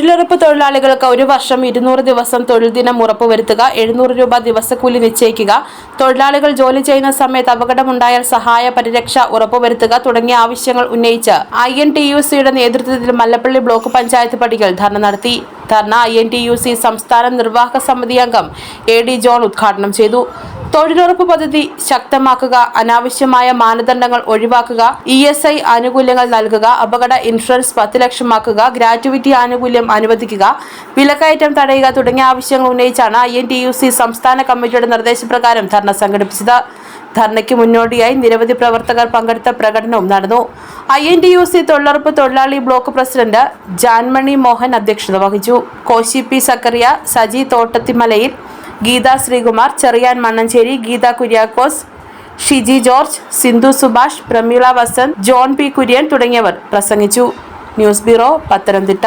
തൊഴിലുറപ്പ് തൊഴിലാളികൾക്ക് ഒരു വർഷം ഇരുന്നൂറ് ദിവസം തൊഴിൽ ദിനം ഉറപ്പുവരുത്തുക എഴുന്നൂറ് രൂപ ദിവസക്കൂലി നിശ്ചയിക്കുക തൊഴിലാളികൾ ജോലി ചെയ്യുന്ന സമയത്ത് അപകടമുണ്ടായാൽ സഹായ പരിരക്ഷ ഉറപ്പുവരുത്തുക തുടങ്ങിയ ആവശ്യങ്ങൾ ഉന്നയിച്ച് ഐ എൻ ടി യു സിയുടെ നേതൃത്വത്തിൽ മല്ലപ്പള്ളി ബ്ലോക്ക് പഞ്ചായത്ത് പടികൾ ധർണ നടത്തി. ധർണ I N T U C സംസ്ഥാന നിർവാഹക സമിതി അംഗം എ ഡി ജോൺ ഉദ്ഘാടനം ചെയ്തു. തൊഴിലുറപ്പ് പദ്ധതി ശക്തമാക്കുക അനാവശ്യമായ മാനദണ്ഡങ്ങൾ ഒഴിവാക്കുക ഇ എസ് ഐ ആനുകൂല്യങ്ങൾ നൽകുക അപകട ഇൻഷുറൻസ് പത്ത് ലക്ഷമാക്കുക ഗ്രാറ്റുവിറ്റി ആനുകൂല്യം അനുവദിക്കുക വിലക്കയറ്റം തടയുക തുടങ്ങിയ ആവശ്യങ്ങൾ ഉന്നയിച്ചാണ് I N T U C സംസ്ഥാന കമ്മിറ്റിയുടെ നിർദ്ദേശപ്രകാരം ധർണ സംഘടിപ്പിച്ചത്. ധർണയ്ക്ക് മുന്നോടിയായി നിരവധി പ്രവർത്തകർ പങ്കെടുത്ത പ്രകടനവും നടന്നു. I N T U C തൊഴിലുറപ്പ് തൊഴിലാളി ബ്ലോക്ക് പ്രസിഡന്റ് ജാൻമണി മോഹൻ അധ്യക്ഷത വഹിച്ചു. Koshy P Zacharia Saji തോട്ടത്തിമലയിൽ Geetha Sreekumar Cherian Mannancherry Geetha Kuriakose Shiji George Sindhu Subhash Prameela Vasanth John P Kurian തുടങ്ങിയവർ പ്രസംഗിച്ചു. News bureau Pathanamthitta.